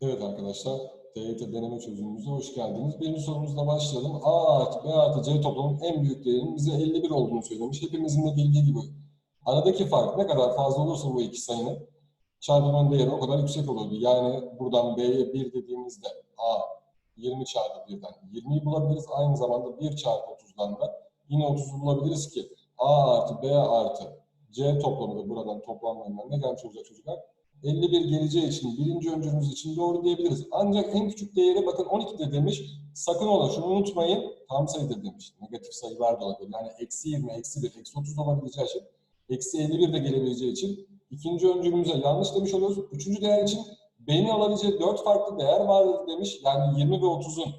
Evet arkadaşlar, TYT deneme çözümümüze hoş geldiniz. Birinci sorumuzla başlayalım. A artı B artı C toplamının en büyük değerinin bize 51 olduğunu söylemiş. Hepimizin de bildiği gibi aradaki fark ne kadar fazla olursa bu iki sayının çarpımın değeri o kadar yüksek oluyordu. Yani buradan B'ye 1 dediğimizde A 20 çarpı 1'den 20'yi bulabiliriz. Aynı zamanda 1 çarpı 30'dan da yine 30'u bulabiliriz ki A artı B artı C toplamı da buradan toplamlarından ne gelmiş olacak çocuklar? 51 geleceği için birinci öncülümüz için doğru diyebiliriz. Ancak en küçük değeri bakın 12'dir demiş. Sakın ola şunu unutmayın. Tam sayıdır demiş. Negatif sayılar da olabilir. Yani eksi 20, eksi 1, eksi 30 olabileceği için. Eksi 51 de gelebileceği için. ikinci öncülümüze yanlış demiş oluyoruz. Üçüncü değer için B'nin alabileceği 4 farklı değer vardır demiş. Yani 20 ve 30'un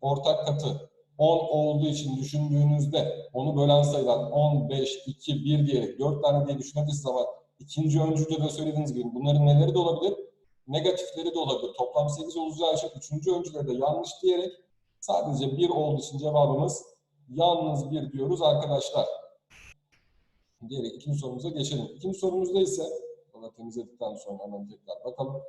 ortak katı 10 olduğu için düşündüğünüzde onu bölen sayıdan 10, 5, 2, 1 diyerek 4 tane diye düşünebilirsiniz ama ikinci öncülde de söylediğiniz gibi bunların neleri de olabilir? Negatifleri de olabilir. Toplam 8 olacağı için üçüncü öncüleri de yanlış diyerek sadece 1 olduğu için cevabımız yalnız 1 diyoruz arkadaşlar. Diyerek ikinci sorumuza geçelim. İkinci sorumuzda ise onu temizledikten sonra hemen tekrar bakalım.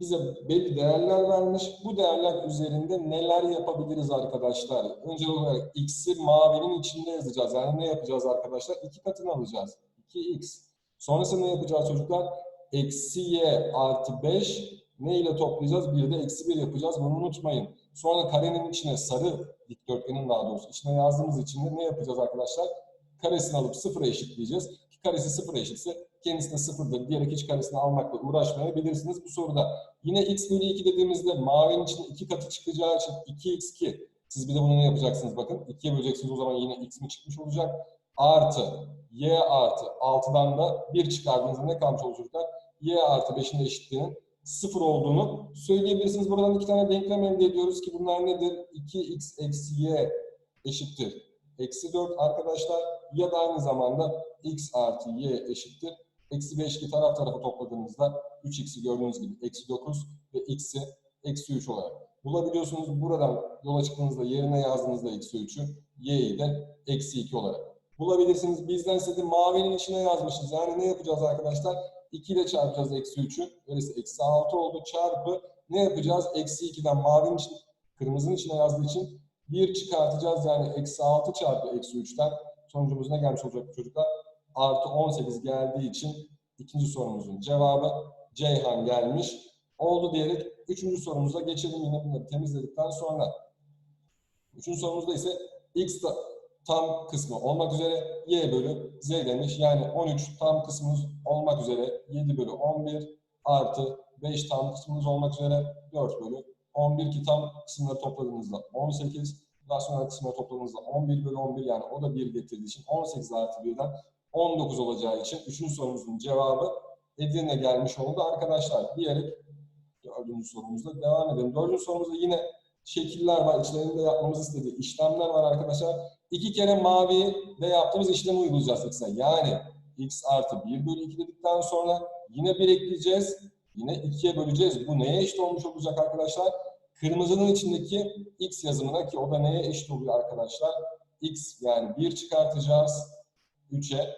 Bize belli değerler vermiş. Bu değerler üzerinde neler yapabiliriz arkadaşlar? Önce olarak x'i mavinin içinde yazacağız. Yani ne yapacağız arkadaşlar? 2 katını alacağız. 2x. Sonrasında ne yapacağız çocuklar? Eksi y artı 5 ne ile toplayacağız? Bir de eksi 1 yapacağız. Bunu unutmayın. Sonra karenin içine sarı dikdörtgenin daha doğrusu içine yazdığımız için de ne yapacağız arkadaşlar? Karesini alıp sıfıra eşitleyeceğiz. Ki karesi sıfıra eşitse kendisi de sıfırdır diyerek hiç karesini almakla uğraşmayabilirsiniz bu soruda. Yine x bölü 2 dediğimizde mavinin içinde 2 katı çıkacağı için 2x2. Siz bir de bunu ne yapacaksınız bakın. 2'ye böleceksiniz o zaman yine x mi çıkmış olacak? Artı y artı 6'dan da 1 çıkardığınızda ne kalmış olacaklar? y artı 5'in de eşitliğinin 0 olduğunu söyleyebilirsiniz. Buradan iki tane denklem elde ediyoruz ki bunlar nedir? 2x eksi y eşittir. Eksi 4 arkadaşlar ya da aynı zamanda x artı y eşittir. Eksi 5 ki taraf tarafa topladığımızda 3x'i gördüğünüz gibi eksi 9 ve x'i eksi 3 olarak bulabiliyorsunuz. Buradan yola çıktığınızda yerine yazdığınızda eksi 3'ü y'yi de eksi 2 olarak bulabilirsiniz. Bizden size mavinin içine yazmışız. Yani ne yapacağız arkadaşlar? 2 ile çarpacağız eksi 3'ü. Öyleyse eksi 6 oldu. Çarpı ne yapacağız? Eksi 2'den mavinin için, kırmızının içine yazdığı için 1 çıkartacağız. Yani eksi 6 çarpı eksi 3'ten sonucumuz ne gelmiş olacak çocuklar? Artı 18 geldiği için ikinci sorumuzun cevabı Ceyhan gelmiş oldu diyerek üçüncü sorumuza geçelim. Yine bunları temizledikten sonra. Üçüncü sorumuzda ise x tam kısmı olmak üzere y bölü z demiş. Yani 13 tam kısmımız olmak üzere 7 bölü 11 artı 5 tam kısmımız olmak üzere 4 bölü 11 ki tam kısımları topladığımızda 18 daha sonra kısımları topladığımızda 11 bölü 11 yani o da 1 getirdiği için 18 artı 1'den 19 olacağı için 3. sorumuzun cevabı Edirne gelmiş oldu arkadaşlar diyerek dördüncü sorumuzda devam edelim. Dördüncü sorumuzda yine şekiller var. İçlerinde yapmamızı istediği işlemler var arkadaşlar. İki kere mavi ve yaptığımız işlemi uygulayacağız x'e. Yani x artı 1 bölü 2 dedikten sonra yine 1 ekleyeceğiz. Yine 2'ye böleceğiz. Bu neye eşit olmuş olacak arkadaşlar? Kırmızının içindeki x yazımına ki o da neye eşit oluyor arkadaşlar? x yani 1 çıkartacağız 3'e.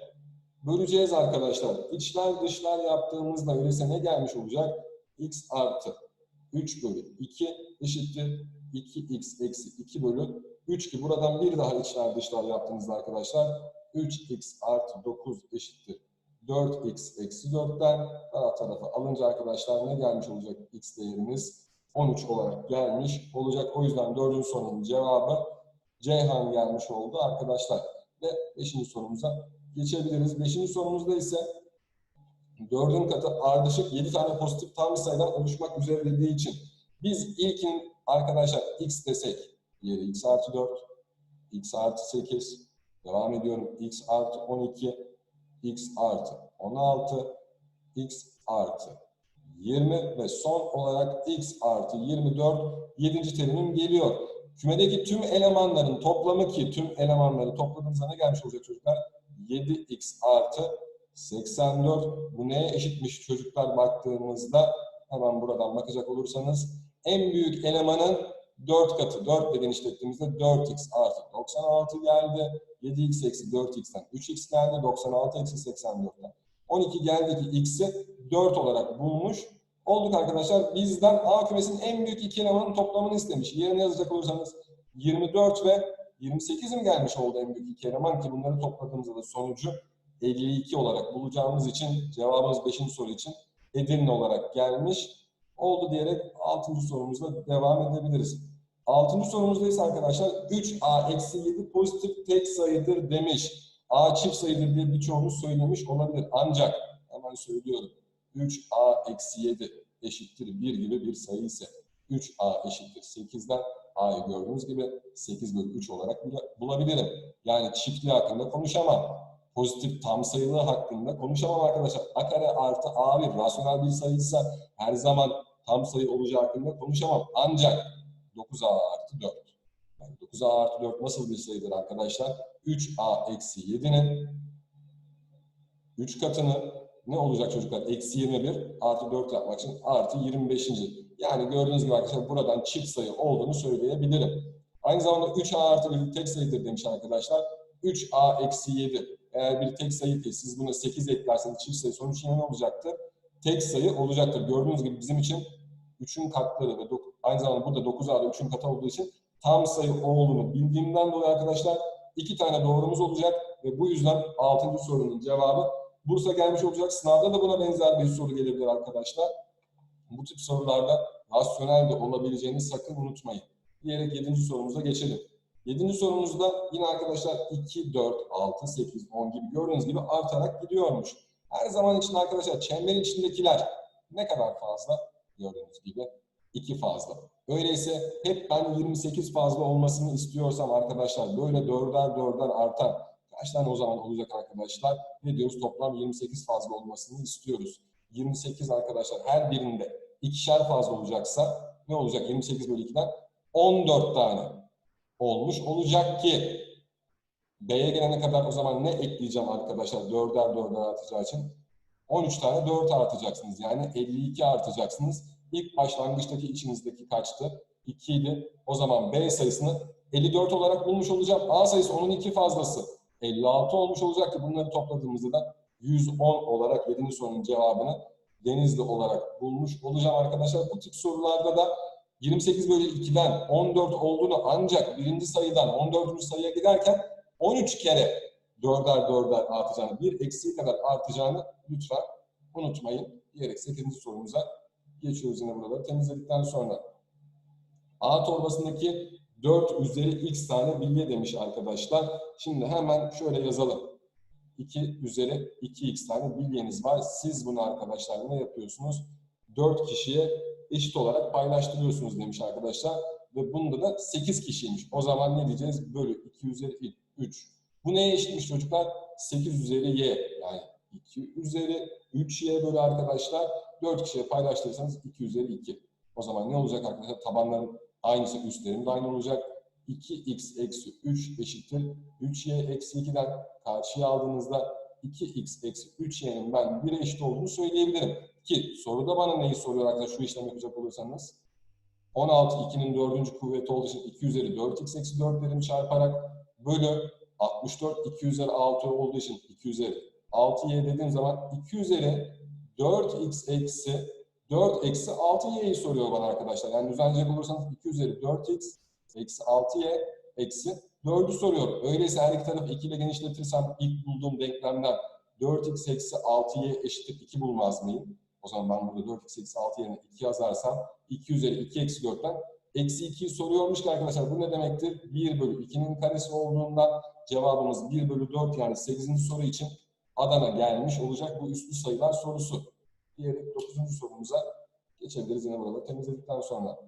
Böleceğiz arkadaşlar. İçler dışlar yaptığımızda öyleyse ne gelmiş olacak? x artı 3 bölü 2 eşittir 2x eksi 2 bölü 3 ki buradan bir daha içler dışlar yaptığımızda arkadaşlar 3x artı 9 eşittir 4x eksi 4'ten taraf tarafa alınca arkadaşlar ne gelmiş olacak x değerimiz 13 olarak gelmiş olacak. O yüzden dördüncü sorunun cevabı Ceyhan gelmiş oldu arkadaşlar. Ve beşinci sorumuza geçebiliriz. Beşinci sorumuzda ise dördün katı ardışık 7 tane pozitif tam sayıdan oluşmak üzere dediği için biz ilkin arkadaşlar x desek yeri x artı 4, x artı 8, devam ediyorum x artı 12, x artı 16, x artı 20 ve son olarak x artı 24 7. terimim geliyor. Kümedeki tüm elemanların toplamı ki tüm elemanları topladığımızda ne gelmiş olacak çocuklar? 7x artı 84. Bu neye eşitmiş çocuklar baktığımızda hemen buradan bakacak olursanız en büyük elemanın 4 katı 4 ile genişlettiğimizde 4x artı 96 geldi. 7x eksi 4x'ten 3x geldi. 96 eksi 84'ten. 12 geldi ki x'i 4 olarak bulmuş Olduk arkadaşlar. Bizden A kümesinin en büyük iki elemanın toplamını istemiş. Yerine yazacak olursanız 24 ve 28 mi gelmiş oldu en büyük iki eleman ki bunları topladığımızda da sonucu 52 olarak bulacağımız için cevabımız 5. soru için Edirne olarak gelmiş oldu diyerek 6. sorumuzla devam edebiliriz. 6. sorumuzda ise arkadaşlar 3a eksi 7 pozitif tek sayıdır demiş. A çift sayıdır diye birçoğumuz söylemiş olabilir. Ancak hemen söylüyorum. 3a eksi 7 eşittir 1 gibi bir sayı ise 3a eşittir 8'den a'yı gördüğünüz gibi 8 bölü 3 olarak bula- bulabilirim. Yani çiftliği hakkında konuşamam. Pozitif tam sayılı hakkında konuşamam arkadaşlar. A kare artı a bir rasyonel bir sayıysa her zaman tam sayı olacağı hakkında konuşamam. Ancak 9a artı 4. Yani 9a artı 4 nasıl bir sayıdır arkadaşlar? 3a eksi 7'nin 3 katını ne olacak çocuklar? Eksi 21 artı 4 yapmak için artı 25. Yani gördüğünüz gibi arkadaşlar buradan çift sayı olduğunu söyleyebilirim. Aynı zamanda 3a artı 1 tek sayıdır demiş arkadaşlar. 3a eksi 7 eğer bir tek sayı ki siz buna 8 eklerseniz çift sayı sonuç yine ne olacaktır? Tek sayı olacaktır. Gördüğünüz gibi bizim için 3'ün katları ve dok- aynı zamanda burada 9a da 3'ün katı olduğu için tam sayı olduğunu bildiğimden dolayı arkadaşlar iki tane doğrumuz olacak ve bu yüzden 6. sorunun cevabı Bursa gelmiş olacak. Sınavda da buna benzer bir soru gelebilir arkadaşlar. Bu tip sorularda rasyonel de olabileceğini sakın unutmayın. Diyerek 7. sorumuza geçelim. 7. sorumuzda yine arkadaşlar 2, 4, 6, 8, 10 gibi gördüğünüz gibi artarak gidiyormuş. Her zaman için arkadaşlar çemberin içindekiler ne kadar fazla? Gördüğünüz gibi 2 fazla. Öyleyse hep ben 28 fazla olmasını istiyorsam arkadaşlar böyle dörder dörder artan kaç tane o zaman olacak arkadaşlar? Ne diyoruz? Toplam 28 fazla olmasını istiyoruz. 28 arkadaşlar her birinde ikişer fazla olacaksa ne olacak? 28 bölü 2'den 14 tane olmuş olacak ki B'ye gelene kadar o zaman ne ekleyeceğim arkadaşlar? Dörder dörder artacağı için 13 tane 4 artacaksınız. Yani 52 artacaksınız. İlk başlangıçtaki içinizdeki kaçtı? 2 idi. O zaman B sayısını 54 olarak bulmuş olacağım. A sayısı onun 2 fazlası. 56 olmuş olacak ki bunları topladığımızda da 110 olarak 7. sorunun cevabını Denizli olarak bulmuş olacağım arkadaşlar. Bu tip sorularda da 28 bölü 2'den 14 olduğunu ancak birinci sayıdan 14. sayıya giderken 13 kere dörder dörder artacağını, bir eksiği kadar artacağını lütfen unutmayın. Diyerek 8. sorumuza geçiyoruz yine buraları temizledikten sonra. A torbasındaki 4 üzeri x tane bilye demiş arkadaşlar. Şimdi hemen şöyle yazalım. 2 üzeri 2x tane bilyeniz var. Siz bunu arkadaşlar ne yapıyorsunuz? 4 kişiye eşit olarak paylaştırıyorsunuz demiş arkadaşlar. Ve bunda da 8 kişiymiş. O zaman ne diyeceğiz? Bölü 2 üzeri 3. Bu neye eşitmiş çocuklar? 8 üzeri y. Yani 2 üzeri 3y bölü arkadaşlar. 4 kişiye paylaştırırsanız 2 üzeri 2. O zaman ne olacak arkadaşlar? Tabanların aynısı üstlerim de aynı olacak. 2x eksi 3 eşittir. 3y eksi 2'den karşıya aldığınızda 2x eksi 3y'nin ben 1'e eşit olduğunu söyleyebilirim. Ki soruda bana neyi soruyor arkadaşlar şu işlemi yapacak olursanız. 16 2'nin 4. kuvveti olduğu için 2 üzeri 4x eksi 4 derim çarparak bölü 64 2 üzeri 6 olduğu için 2 üzeri 6y dediğim zaman 2 üzeri 4x eksi 4 eksi 6y'yi soruyor bana arkadaşlar. Yani düzenleyecek olursanız 2 üzeri 4x eksi 6y eksi 4'ü soruyor. Öyleyse her iki tarafı 2 ile genişletirsem ilk bulduğum denklemden 4x eksi 6y eşittir 2 bulmaz mıyım? O zaman ben burada 4x eksi 6 yerine 2 yazarsam 2 üzeri 2 eksi 4'ten eksi 2'yi soruyormuş ki arkadaşlar bu ne demektir? 1 bölü 2'nin karesi olduğundan cevabımız 1 bölü 4 yani 8. soru için Adana gelmiş olacak bu üslü sayılar sorusu. Diyerek 9. sorumuza geçebiliriz yine burada temizledikten sonra.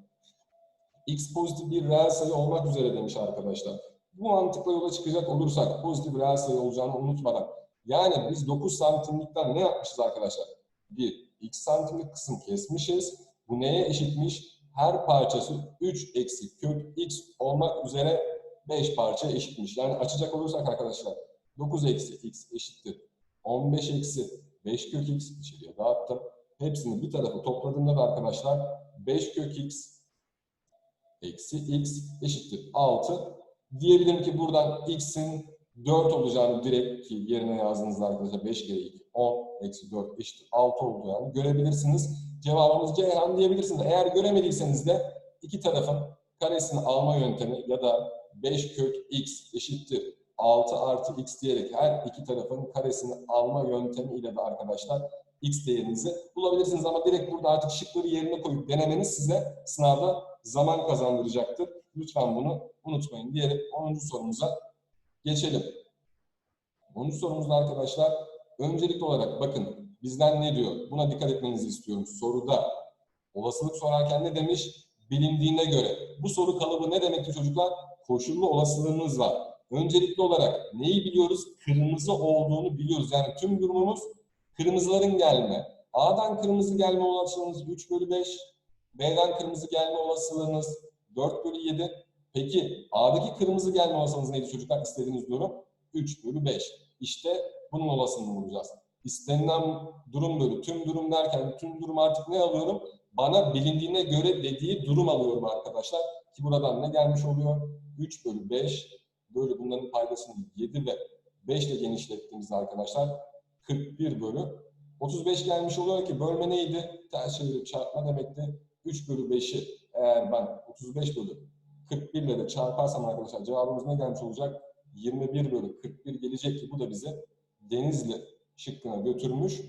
X pozitif bir reel sayı olmak üzere demiş arkadaşlar. Bu mantıkla yola çıkacak olursak pozitif reel sayı olacağını unutmadan. Yani biz 9 santimlikten ne yapmışız arkadaşlar? Bir, x santimlik kısım kesmişiz. Bu neye eşitmiş? Her parçası 3 eksi kök x olmak üzere 5 parça eşitmiş. Yani açacak olursak arkadaşlar 9 eksi x eşittir. 15 eksi 5 kök x içeriye dağıttım. Hepsini bir tarafa topladığımda da arkadaşlar 5 kök x eksi x eşittir 6. Diyebilirim ki buradan x'in 4 olacağını direkt ki yerine yazdığınızda arkadaşlar 5 kere 2 10 eksi 4 eşittir 6 olacağını görebilirsiniz. cevabımız Ceyhan diyebilirsiniz. Eğer göremediyseniz de iki tarafın karesini alma yöntemi ya da 5 kök x eşittir 6 artı x diyerek her iki tarafın karesini alma yöntemi ile de arkadaşlar x değerinizi bulabilirsiniz. Ama direkt burada artık şıkları yerine koyup denemeniz size sınavda zaman kazandıracaktır. Lütfen bunu unutmayın diyerek 10. sorumuza geçelim. 10. sorumuzda arkadaşlar öncelikli olarak bakın bizden ne diyor? Buna dikkat etmenizi istiyorum. Soruda olasılık sorarken ne demiş? Bilindiğine göre. Bu soru kalıbı ne demekti çocuklar? Koşullu olasılığınız var. Öncelikli olarak neyi biliyoruz? Kırmızı olduğunu biliyoruz. Yani tüm durumumuz kırmızıların gelme. A'dan kırmızı gelme olasılığınız 3 bölü 5. B'den kırmızı gelme olasılığınız 4 bölü 7. Peki A'daki kırmızı gelme olasılığınız neydi çocuklar? İstediğiniz durum 3 bölü 5. İşte bunun olasılığını bulacağız. İstenilen durum bölü tüm durum derken tüm durum artık ne alıyorum? Bana bilindiğine göre dediği durum alıyorum arkadaşlar. Ki buradan ne gelmiş oluyor? 3 bölü 5 bölü bunların paydasını 7 ve 5 ile genişlettiğimizde arkadaşlar 41 bölü 35 gelmiş oluyor ki bölme neydi? Ters çevirip çarpma demekti. 3 bölü 5'i eğer ben 35 bölü 41 ile de çarparsam arkadaşlar cevabımız ne gelmiş olacak? 21 bölü 41 gelecek ki bu da bizi Denizli şıkkına götürmüş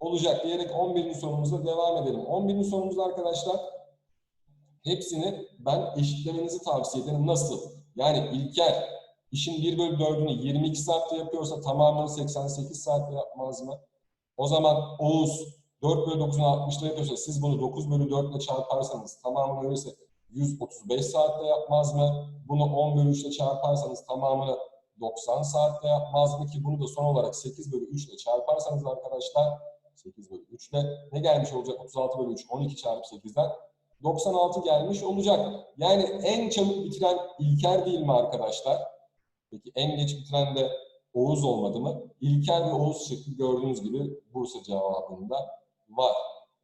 olacak diyerek 11. sorumuza devam edelim. 11. sorumuzda arkadaşlar hepsini ben eşitlemenizi tavsiye ederim. Nasıl? Yani İlker işin 1 bölü 4'ünü 22 saatte yapıyorsa tamamını 88 saatte yapmaz mı? O zaman Oğuz 4 bölü 9'unu 60'da yapıyorsa siz bunu 9 bölü 4 ile çarparsanız tamamını öyleyse 135 saatte yapmaz mı? Bunu 10 bölü 3 ile çarparsanız tamamını 90 saatte yapmaz mı ki bunu da son olarak 8 bölü 3 ile çarparsanız arkadaşlar 8 bölü 3 ile ne gelmiş olacak? 36 bölü 3 12 çarpı 8'den 96 gelmiş olacak. Yani en çabuk bitiren İlker değil mi arkadaşlar? Peki en geç bitiren de Oğuz olmadı mı? İlker ve Oğuz şıkkı gördüğünüz gibi Bursa cevabında var.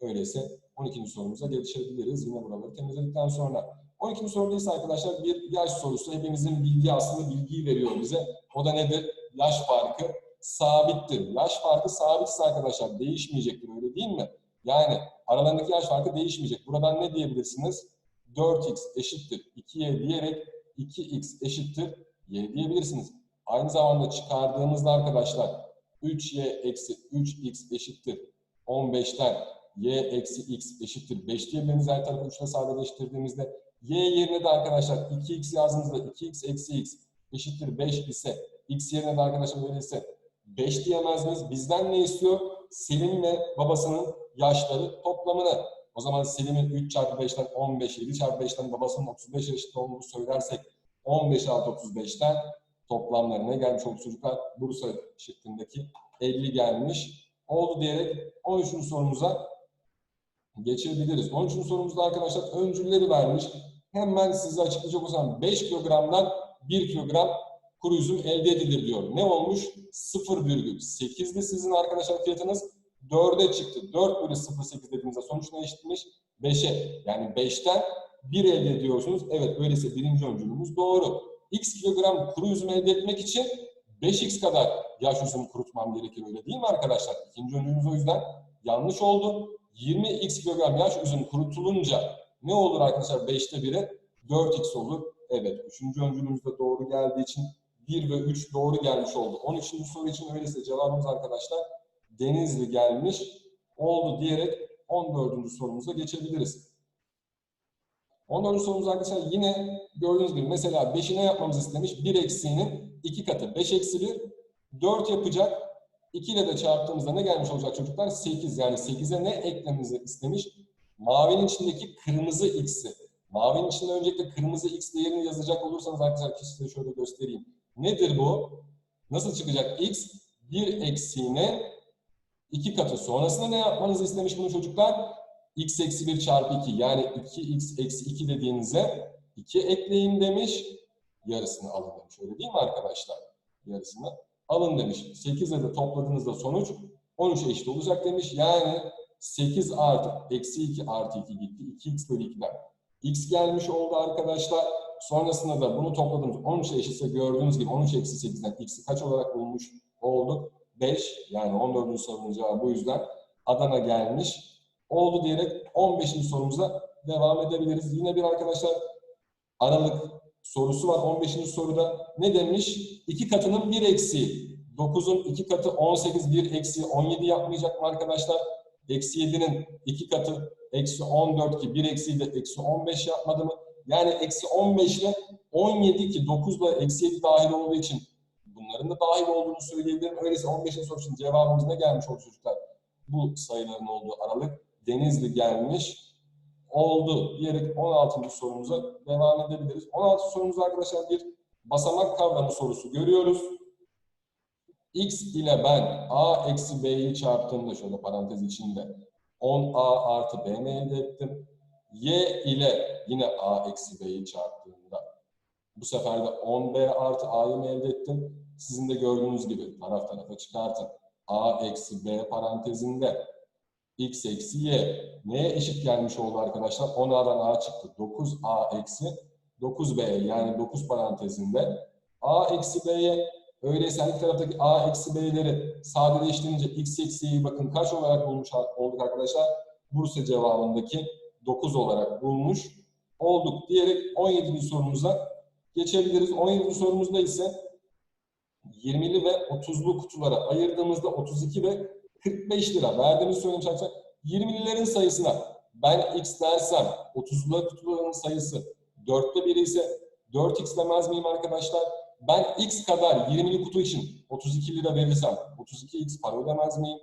Öyleyse 12. sorumuza geçebiliriz. Yine buraları temizledikten sonra. 12. soruda ise arkadaşlar bir yaş sorusu. Hepimizin bildiği aslında bilgiyi veriyor bize. O da nedir? Yaş farkı sabittir. Yaş farkı sabitse arkadaşlar değişmeyecektir öyle değil mi? Yani aralarındaki yaş farkı değişmeyecek. Buradan ne diyebilirsiniz? 4x eşittir 2y diyerek 2x eşittir y diyebilirsiniz. Aynı zamanda çıkardığımızda arkadaşlar 3y eksi 3x eşittir 15'ten y eksi x eşittir 5 diyebiliriz. Her tarafı 3 ile sadeleştirdiğimizde y yerine de arkadaşlar 2x yazdığımızda 2x eksi x eşittir 5 ise x yerine de arkadaşlar verirse 5 diyemez miyiz? Bizden ne istiyor? Selim'le babasının yaşları toplamını. O zaman Selim'in 3 çarpı 5'ten 15, 7 çarpı 5'ten babasının 35 yaşında olduğunu söylersek 15 artı 35'ten toplamlarına gelmiş oldu çocuklar. Bursa şıkkındaki 50 gelmiş oldu diyerek 13. sorumuza geçebiliriz. 13. sorumuzda arkadaşlar öncülleri vermiş. Hemen size açıklayacak olsam 5 kilogramdan 1 kilogram kuru üzüm elde edilir diyor. Ne olmuş? 0,8'di sizin arkadaşlar fiyatınız. 4'e çıktı. 4 bölü 0,8 dediğimizde sonuç ne eşitmiş? 5'e. Yani 5'ten 1 elde ediyorsunuz. Evet öyleyse birinci öncülümüz doğru. X kilogram kuru üzüm elde etmek için 5x kadar yaş üzüm kurutmam gerekir öyle değil mi arkadaşlar? İkinci öncülümüz o yüzden yanlış oldu. 20x kilogram yaş üzüm kurutulunca ne olur arkadaşlar 5'te 1'e? 4x olur. Evet. Üçüncü öncülümüz de doğru geldiği için 1 ve 3 doğru gelmiş oldu. 13. soru için öyleyse cevabımız arkadaşlar Denizli gelmiş oldu diyerek 14. sorumuza geçebiliriz. 14. sorumuz arkadaşlar yine gördüğünüz gibi mesela 5'i ne yapmamızı istemiş? 1 eksiğinin 2 katı. 5 eksi 1 4 yapacak. 2 ile de çarptığımızda ne gelmiş olacak çocuklar? 8. Yani 8'e ne eklememizi istemiş? Mavinin içindeki kırmızı x'i. Mavinin içinde öncelikle kırmızı x değerini yazacak olursanız arkadaşlar size şöyle göstereyim. Nedir bu? Nasıl çıkacak? x 1 eksiğine 2 katı. Sonrasında ne yapmanızı istemiş bunu çocuklar? X eksi 1 çarpı 2 yani 2x eksi 2 dediğinize 2 ekleyin demiş. Yarısını alın demiş. Öyle değil mi arkadaşlar? Yarısını alın demiş. 8 ile de topladığınızda sonuç 13 eşit olacak demiş. Yani 8 artı eksi 2 artı 2 gitti. 2x bölü 2'den x gelmiş oldu arkadaşlar. Sonrasında da bunu topladığımız 13 eşitse gördüğünüz gibi 13 eksi 8'den x'i kaç olarak bulmuş olduk? 5 yani 14. sorunun cevabı bu yüzden Adana gelmiş oldu diyerek 15. sorumuza devam edebiliriz. Yine bir arkadaşlar aralık sorusu var 15. soruda. Ne demiş? 2 katının 1 eksiği. 9'un 2 katı 18, 1 eksiği 17 yapmayacak mı arkadaşlar? Eksi 7'nin 2 katı eksi 14 ki 1 eksiği de eksi 15 yapmadı mı? Yani eksi 15 ile 17 ki 9 ile eksi 7 dahil olduğu için bunların da dahil olduğunu söyleyebilirim. Öyleyse 15. soru için cevabımız ne gelmiş oldu çocuklar? Bu sayıların olduğu aralık Denizli gelmiş oldu diyerek 16. sorumuza devam edebiliriz. 16 sorumuzda arkadaşlar bir basamak kavramı sorusu görüyoruz. X ile ben A eksi B'yi çarptığımda şöyle parantez içinde 10A artı B elde ettim. Y ile yine A eksi B'yi çarptığımda bu sefer de 10B artı A'yı elde ettim. Sizin de gördüğünüz gibi taraf tarafa çıkartın. A eksi B parantezinde x eksi y. Neye eşit gelmiş oldu arkadaşlar? 10a'dan a çıktı. 9a eksi 9b yani 9 parantezinde a eksi b'ye öyleyse her iki taraftaki a eksi b'leri sadeleştirince x eksi y'yi bakın kaç olarak bulmuş olduk arkadaşlar? Bursa cevabındaki 9 olarak bulmuş olduk diyerek 17. sorumuza geçebiliriz. 17. sorumuzda ise 20'li ve 30'lu kutulara ayırdığımızda 32 ve 45 lira verdiğimiz söylemiş arkadaşlar. 20'lilerin sayısına ben x dersem 30'lu kutuların sayısı 4'te biri ise 4x demez miyim arkadaşlar? Ben x kadar 20'li kutu için 32 lira verirsem 32x para ödemez miyim?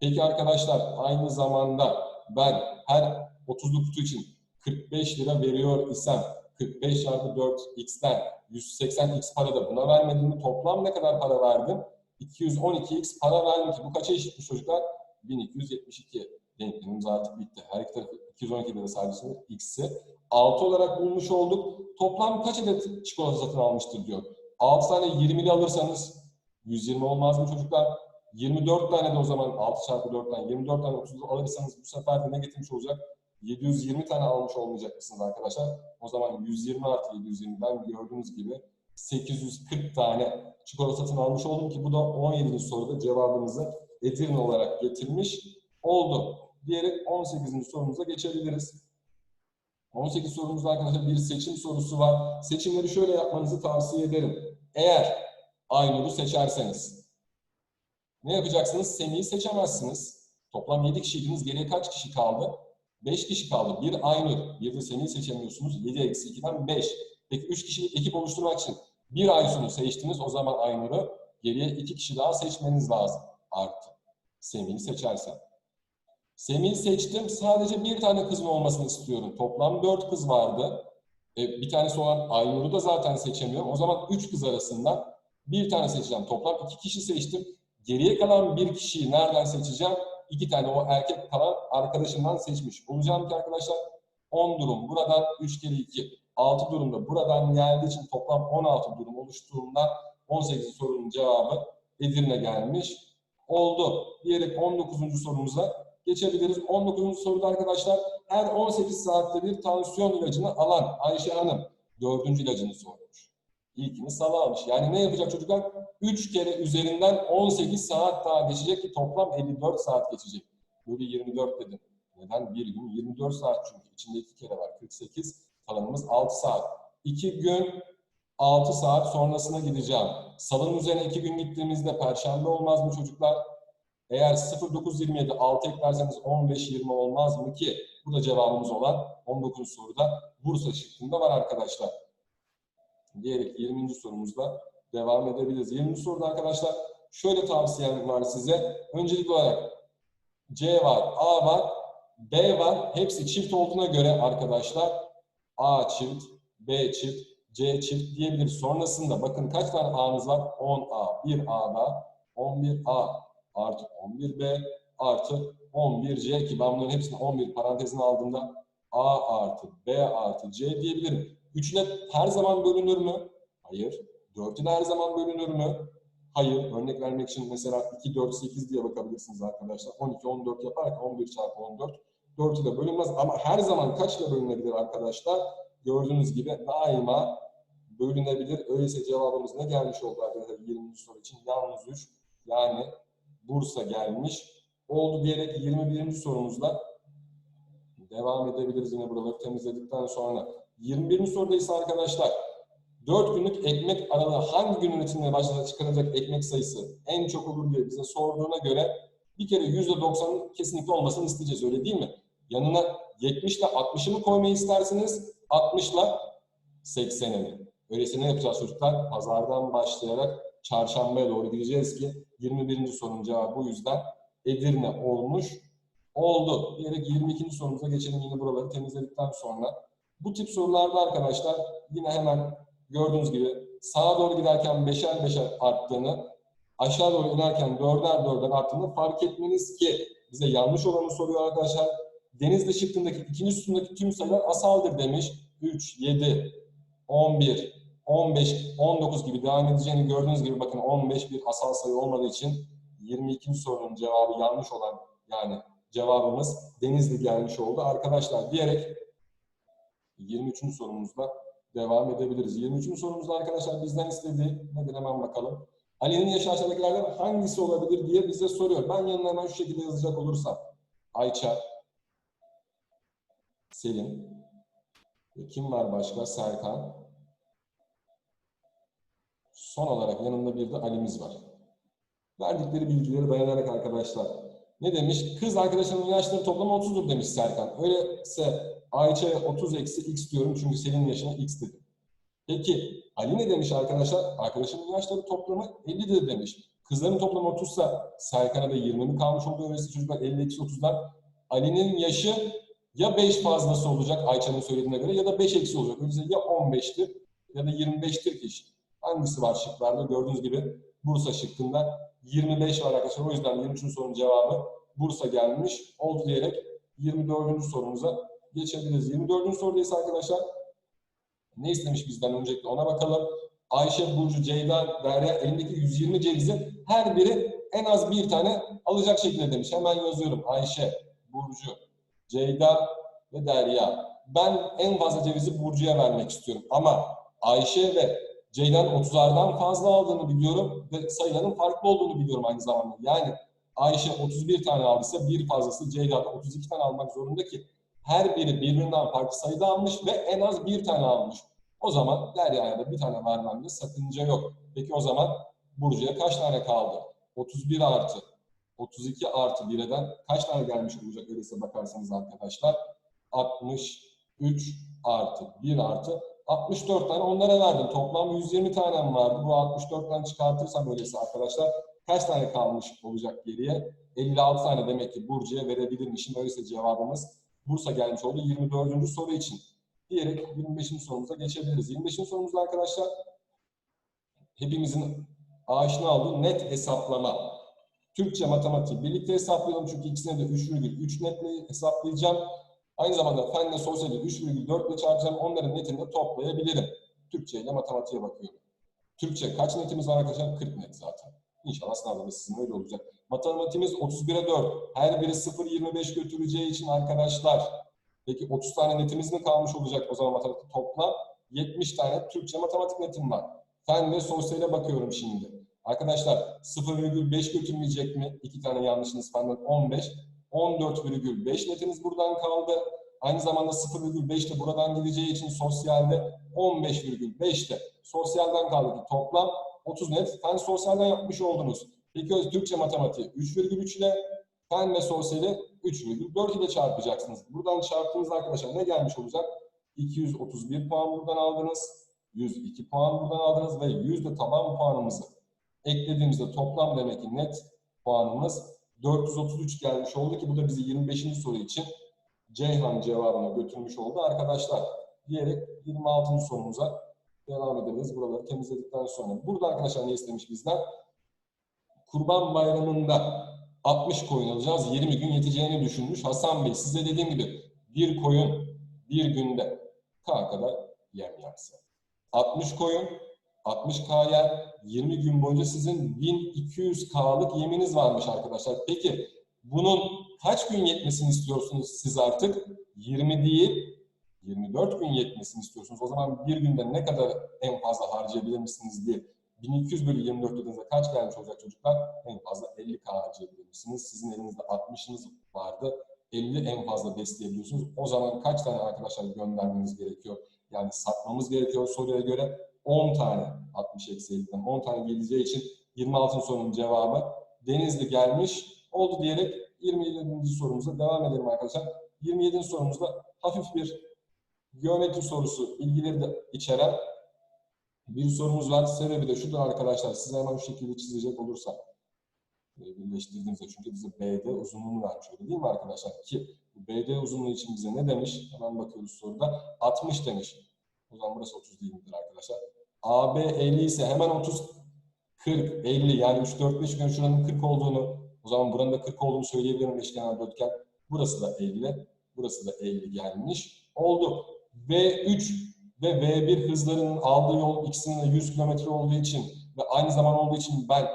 Peki arkadaşlar aynı zamanda ben her 30'lu kutu için 45 lira veriyor isem 45 çarpı 4x'ten 180x para da buna vermediğimi toplam ne kadar para verdim? 212x para verdim ki bu kaça eşitmiş çocuklar? 1272 denklemimiz artık bitti. Her iki tarafı 212 lira sadece x'i 6 olarak bulmuş olduk. Toplam kaç adet çikolata satın almıştır diyor. 6 tane 20'li alırsanız 120 olmaz mı çocuklar? 24 tane de o zaman 6 çarpı 4'ten 24 tane 30 alırsanız bu sefer de ne getirmiş olacak? 720 tane almış olmayacak mısınız arkadaşlar? O zaman 120 artı 720'den gördüğünüz gibi 840 tane çikolata satın almış oldum ki bu da 17. soruda cevabımızı Edirne olarak getirmiş oldu. Diyerek 18. sorumuza geçebiliriz. 18 sorumuzda arkadaşlar bir seçim sorusu var. Seçimleri şöyle yapmanızı tavsiye ederim. Eğer Aynur'u seçerseniz ne yapacaksınız? Semih'i seçemezsiniz. Toplam 7 kişiydiniz. Geriye kaç kişi kaldı? 5 kişi kaldı. Bir Aynur, bir de Semih'i seçemiyorsunuz. 7 eksi 2'den 5. Peki 3 kişi ekip oluşturmak için bir Aysun'u seçtiniz. O zaman Aynur'u geriye 2 kişi daha seçmeniz lazım. Artı. Semih'i seçersem. Semih'i seçtim. Sadece bir tane kızın olmasını istiyorum. Toplam 4 kız vardı. E, bir tanesi olan Aynur'u da zaten seçemiyorum. O zaman 3 kız arasından bir tane seçeceğim. Toplam 2 kişi seçtim. Geriye kalan bir kişiyi nereden seçeceğim? İki tane o erkek kalan arkadaşımdan seçmiş. Olacağım ki arkadaşlar 10 durum. Buradan 3 kere 2. 6 durumda buradan geldiği için toplam 16 durum oluştuğunda 18 sorunun cevabı Edirne gelmiş oldu. Diyerek 19. sorumuza geçebiliriz. 19. soruda arkadaşlar her 18 saatte bir tansiyon ilacını alan Ayşe Hanım 4. ilacını sormuş. İlkini salı almış. Yani ne yapacak çocuklar? 3 kere üzerinden 18 saat daha geçecek ki toplam 54 saat geçecek. Böyle 24 dedim. Neden? Bir gün 24 saat çünkü. içinde 2 kere var. 48. Kalanımız 6 saat. 2 gün 6 saat sonrasına gideceğim. Salın üzerine 2 gün gittiğimizde perşembe olmaz mı çocuklar? Eğer 0927 6 eklerseniz 15-20 olmaz mı ki? Bu da cevabımız olan 19 soruda Bursa şıkkında var arkadaşlar. Diyerek 20. sorumuzda devam edebiliriz. 20. soruda arkadaşlar şöyle tavsiyem var size. Öncelikli olarak C var, A var, B var. Hepsi çift olduğuna göre arkadaşlar A çift, B çift, C çift diyebiliriz. Sonrasında bakın kaç tane A'mız var? 10A, 1 A'da, 11A artı 11B artı 11C ki ben bunların hepsini 11 parantezine aldığımda A artı B artı C diyebilirim. 3 ile her zaman bölünür mü? Hayır. 4 ile her zaman bölünür mü? Hayır. Örnek vermek için mesela 2, 4, 8 diye bakabilirsiniz arkadaşlar. 12, 14 yaparak 11 çarpı 14. 4 ile bölünmez ama her zaman kaç ile bölünebilir arkadaşlar? Gördüğünüz gibi daima bölünebilir. Öyleyse cevabımız ne gelmiş oldu arkadaşlar 20. soru için? Yalnız 3 yani Bursa gelmiş oldu diyerek 21. sorumuzla Devam edebiliriz yine buraları temizledikten sonra. 21. soruda ise arkadaşlar 4 günlük ekmek aralığı hangi gün üretimine başlanacak çıkarılacak ekmek sayısı en çok olur diye bize sorduğuna göre bir kere %90'ın kesinlikle olmasını isteyeceğiz öyle değil mi? Yanına 70 ile 60'ı mı koymayı istersiniz? 60 ile 80'e mi? Öyleyse ne yapacağız çocuklar? Pazardan başlayarak çarşambaya doğru gideceğiz ki 21. sorunun cevabı bu yüzden Edirne olmuş oldu. Diyerek 22. sorumuza geçelim yine buraları temizledikten sonra. Bu tip sorularda arkadaşlar yine hemen gördüğünüz gibi sağa doğru giderken beşer beşer arttığını, aşağı doğru inerken dörder dörder arttığını fark etmeniz ki bize yanlış olanı soruyor arkadaşlar. Denizli şıkkındaki ikinci sütundaki tüm sayılar asaldır demiş. 3, 7, 11, 15, 19 gibi devam edeceğini gördüğünüz gibi bakın 15 bir asal sayı olmadığı için 22. sorunun cevabı yanlış olan yani cevabımız Denizli gelmiş oldu. Arkadaşlar diyerek 23. sorumuzla devam edebiliriz. 23. sorumuzda arkadaşlar bizden istediği nedir hemen bakalım. Ali'nin yaş aşağıdakilerden hangisi olabilir diye bize soruyor. Ben yanına hemen şu şekilde yazacak olursam. Ayça, Selin, ve kim var başka? Serkan. Son olarak yanında bir de Ali'miz var. Verdikleri bilgileri dayanarak arkadaşlar. Ne demiş? Kız arkadaşımın yaşları toplamı 30'dur demiş Serkan. Öyleyse Ayça'ya 30 eksi x diyorum çünkü senin yaşına x dedim. Peki Ali ne demiş arkadaşlar? Arkadaşımın yaşları toplamı 50'dir demiş. Kızların toplamı 30 ise Serkan'a da 20 mi kalmış oldu? Öyleyse çocuklar 50 eksi 30'dan Ali'nin yaşı ya 5 fazlası olacak Ayça'nın söylediğine göre ya da 5 eksi olacak. Öyleyse ya 15'tir ya da 25'tir ki Hangisi var şıklarda? Gördüğünüz gibi Bursa şıkkında 25 var arkadaşlar. O yüzden 23. sorunun cevabı Bursa gelmiş oldu diyerek 24. sorumuza geçebiliriz. 24. soruda ise arkadaşlar ne istemiş bizden öncelikle ona bakalım. Ayşe, Burcu, Ceyda, Derya elindeki 120 cevizin her biri en az bir tane alacak şekilde demiş. Hemen yazıyorum. Ayşe, Burcu, Ceyda ve Derya. Ben en fazla cevizi Burcu'ya vermek istiyorum. Ama Ayşe ve Ceyda'nın 30'lardan fazla aldığını biliyorum ve sayıların farklı olduğunu biliyorum aynı zamanda. Yani Ayşe 31 tane aldıysa bir fazlası Ceyda'da 32 tane almak zorunda ki her biri birbirinden farklı sayıda almış ve en az bir tane almış. O zaman Derya'ya da bir tane vermemde sakınca yok. Peki o zaman Burcu'ya kaç tane kaldı? 31 artı 32 artı 1'den kaç tane gelmiş olacak öyleyse bakarsanız arkadaşlar? 63 artı 1 artı 64 tane onlara verdim. Toplam 120 tanem vardı. Bu 64'ten çıkartırsam öyleyse arkadaşlar kaç tane kalmış olacak geriye? 56 tane demek ki Burcu'ya verebilirmişim. Öyleyse cevabımız Bursa gelmiş oldu 24. soru için. Diyerek 25. sorumuza geçebiliriz. 25. sorumuzda arkadaşlar hepimizin aşina olduğu net hesaplama. Türkçe, matematik birlikte hesaplayalım çünkü ikisine de 3,3 netle hesaplayacağım. Aynı zamanda fen ve sosyali 3,4 ile çarpacağım. Onların netini de toplayabilirim. Türkçe ile matematiğe bakıyorum. Türkçe kaç netimiz var arkadaşlar? 40 net zaten. İnşallah sınavda da sizin öyle olacak. Matematiğimiz 31'e 4. Her biri 0,25 götüreceği için arkadaşlar. Peki 30 tane netimiz mi kalmış olacak o zaman matematik toplam? 70 tane Türkçe matematik netim var. Fen ve sosyale bakıyorum şimdi. Arkadaşlar 0,5 götürmeyecek mi? İki tane yanlışınız fenden 15. 14,5 netimiz buradan kaldı. Aynı zamanda 0,5 de buradan gideceği için sosyalde 15,5 de sosyalden kaldı toplam 30 net. Fen sosyalden yapmış oldunuz. Peki Türkçe matematiği 3,3 ile fen ve sosyali 3,4 ile çarpacaksınız. Buradan çarptığınızda arkadaşlar ne gelmiş olacak? 231 puan buradan aldınız. 102 puan buradan aldınız ve 100 de taban puanımızı eklediğimizde toplam demek ki net puanımız 433 gelmiş oldu ki bu da bizi 25. soru için Ceyhan cevabına götürmüş oldu arkadaşlar. Diyerek 26. sorumuza devam edebiliriz. Buraları temizledikten sonra. Burada arkadaşlar ne istemiş bizden? Kurban bayramında 60 koyun alacağız. 20 gün yeteceğini düşünmüş. Hasan Bey size dediğim gibi bir koyun bir günde K kadar yem yapsa. 60 koyun 60K yer 20 gün boyunca sizin 1200K'lık yeminiz varmış arkadaşlar. Peki bunun kaç gün yetmesini istiyorsunuz siz artık? 20 değil 24 gün yetmesini istiyorsunuz. O zaman bir günde ne kadar en fazla harcayabilir misiniz diye 1200 bölü 24 dediğinizde kaç gelmiş olacak çocuklar? En fazla 50K harcayabilir misiniz? Sizin elinizde 60'ınız vardı. 50 en fazla besleyebiliyorsunuz. O zaman kaç tane arkadaşlar göndermeniz gerekiyor? Yani satmamız gerekiyor soruya göre 10 tane 60 eksi 50'den 10 tane geleceği için 26. sorunun cevabı Denizli gelmiş oldu diyerek 27. sorumuza devam edelim arkadaşlar. 27. sorumuzda hafif bir geometri sorusu bilgileri de içeren bir sorumuz var. Sebebi de şudur arkadaşlar. Size hemen şu şekilde çizecek olursa e, birleştirdiğimizde çünkü bize BD uzunluğunu vermiş öyle değil mi arkadaşlar? Ki BD uzunluğu için bize ne demiş? Hemen bakıyoruz soruda. 60 demiş. O zaman burası 30 değil midir arkadaşlar? AB 50 ise hemen 30 40 50 yani 3 4 5 gün şuranın 40 olduğunu o zaman buranın da 40 olduğunu söyleyebilirim eşkenar dörtgen. Burası da 50. Burası da 50 gelmiş. Oldu. V3 ve V1 hızlarının aldığı yol ikisinin de 100 km olduğu için ve aynı zaman olduğu için ben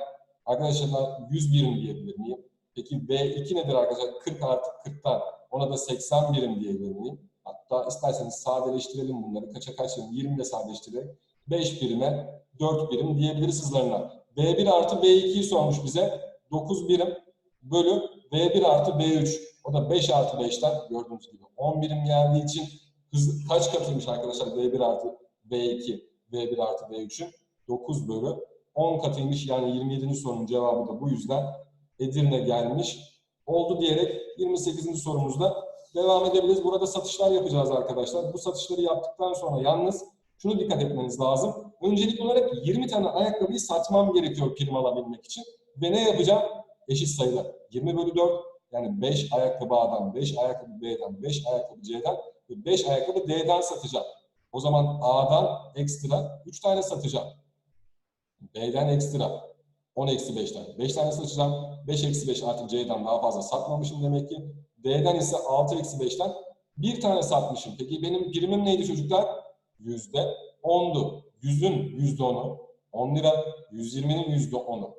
arkadaşlar 100 birim diyebilir miyim? Peki V2 nedir arkadaşlar? 40 artı 40'tan ona da 80 birim diyebilir miyim? Hatta isterseniz sadeleştirelim bunları. Kaça kaç verin? 20 ile sadeleştirerek 5 birime 4 birim diyebiliriz hızlarına. V1 artı V2'yi sormuş bize. 9 birim bölü V1 artı V3. O da 5 artı 5'ten gördüğünüz gibi 10 birim geldiği için hız kaç katıymış arkadaşlar V1 artı V2, V1 artı V3'ün? 9 bölü 10 katıymış. Yani 27. sorunun cevabı da bu yüzden Edirne gelmiş oldu diyerek 28. sorumuzda devam edebiliriz. Burada satışlar yapacağız arkadaşlar. Bu satışları yaptıktan sonra yalnız şunu dikkat etmeniz lazım. Öncelikli olarak 20 tane ayakkabıyı satmam gerekiyor prim alabilmek için. Ve ne yapacağım? Eşit sayıda. 20 bölü 4 yani 5 ayakkabı A'dan, 5 ayakkabı B'den, 5 ayakkabı C'den ve 5 ayakkabı D'den satacağım. O zaman A'dan ekstra 3 tane satacağım. B'den ekstra 10 eksi 5'ten 5 tane satacağım. 5 eksi 5 artık C'den daha fazla satmamışım demek ki. D'den ise 6 eksi 5'ten bir tane satmışım. Peki benim primim neydi çocuklar? Yüzde 10'du. 100'ün yüzde 10'u 10 lira, 120'nin yüzde 10'u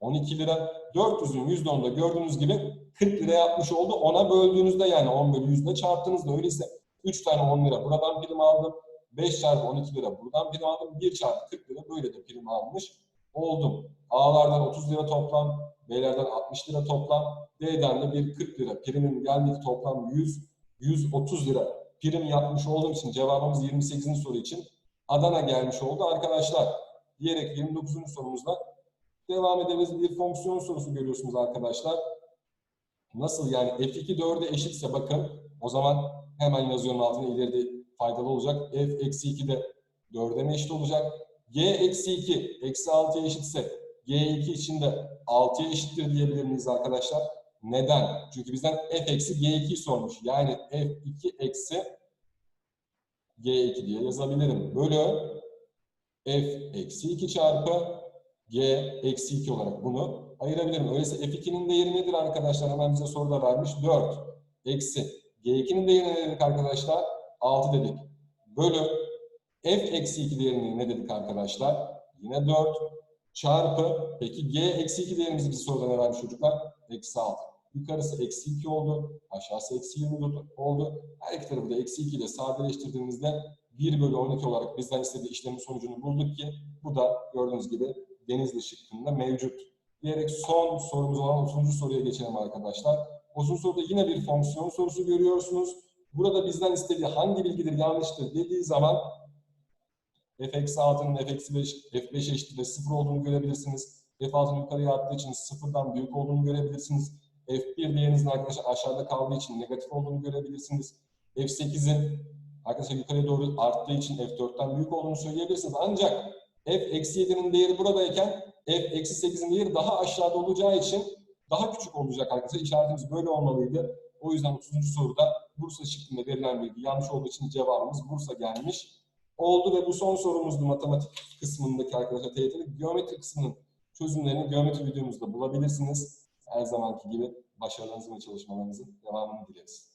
12 lira, 400'ün yüzde 10'da gördüğünüz gibi 40 lira yapmış oldu. Ona böldüğünüzde yani 10 bölü 100'de çarptığınızda öyleyse 3 tane 10 lira buradan prim aldım. 5 çarpı 12 lira buradan prim aldım. 1 çarpı 40 lira böyle de prim almış oldum. A'lardan 30 lira toplam, B'lerden 60 lira toplam, D'den de bir 40 lira primim geldik toplam 100, 130 lira prim yapmış olduğum için cevabımız 28. soru için Adana gelmiş oldu arkadaşlar. Diyerek 29. sorumuzda devam edebiliriz. Bir fonksiyon sorusu görüyorsunuz arkadaşlar. Nasıl yani f2 4'e eşitse bakın o zaman hemen yazıyorum altına ileride faydalı olacak. f eksi 2 de 4'e mi eşit olacak? G eksi 2 eksi 6'ya eşitse g2 için de 6'ya eşittir diyebilir miyiz arkadaşlar? Neden? Çünkü bizden f eksi g2'yi sormuş. Yani f2 eksi g2 diye yazabilirim. Bölü f eksi 2 çarpı g eksi 2 olarak bunu ayırabilirim. Öyleyse f2'nin değeri nedir arkadaşlar? Hemen bize soruda vermiş. 4 eksi g2'nin değeri ne dedik arkadaşlar? 6 dedik. Bölü f eksi 2 değerini ne dedik arkadaşlar? Yine 4 çarpı peki g eksi 2 değerimizi bize soruda ne vermiş çocuklar? Eksi 6. Yukarısı eksi 2 oldu. Aşağısı eksi 20 oldu. Her iki tarafı da eksi 2 ile sadeleştirdiğimizde 1 bölü 12 olarak bizden istediği işlemin sonucunu bulduk ki bu da gördüğünüz gibi Denizli şıkkında mevcut. Diyerek son sorumuz olan 30. soruya geçelim arkadaşlar. 30. soruda yine bir fonksiyon sorusu görüyorsunuz. Burada bizden istediği hangi bilgidir yanlıştır dediği zaman f eksi 6'nın f eksi 5, f5 eşittir 0 olduğunu görebilirsiniz. f6'nın yukarıya attığı için sıfırdan büyük olduğunu görebilirsiniz. F1 değerinizin arkadaşlar aşağıda kaldığı için negatif olduğunu görebilirsiniz. F8'in arkadaşlar yukarıya doğru arttığı için F4'ten büyük olduğunu söyleyebilirsiniz. Ancak F eksi 7'nin değeri buradayken F eksi 8'in değeri daha aşağıda olacağı için daha küçük olacak arkadaşlar. İşaretimiz böyle olmalıydı. O yüzden 30. soruda Bursa şıkkında verilen bilgi yanlış olduğu için cevabımız Bursa gelmiş oldu ve bu son sorumuzdu matematik kısmındaki arkadaşlar TYT'de. Geometri kısmının çözümlerini geometri videomuzda bulabilirsiniz. Her zamanki gibi başarılarınızın ve çalışmalarınızın devamını dileriz.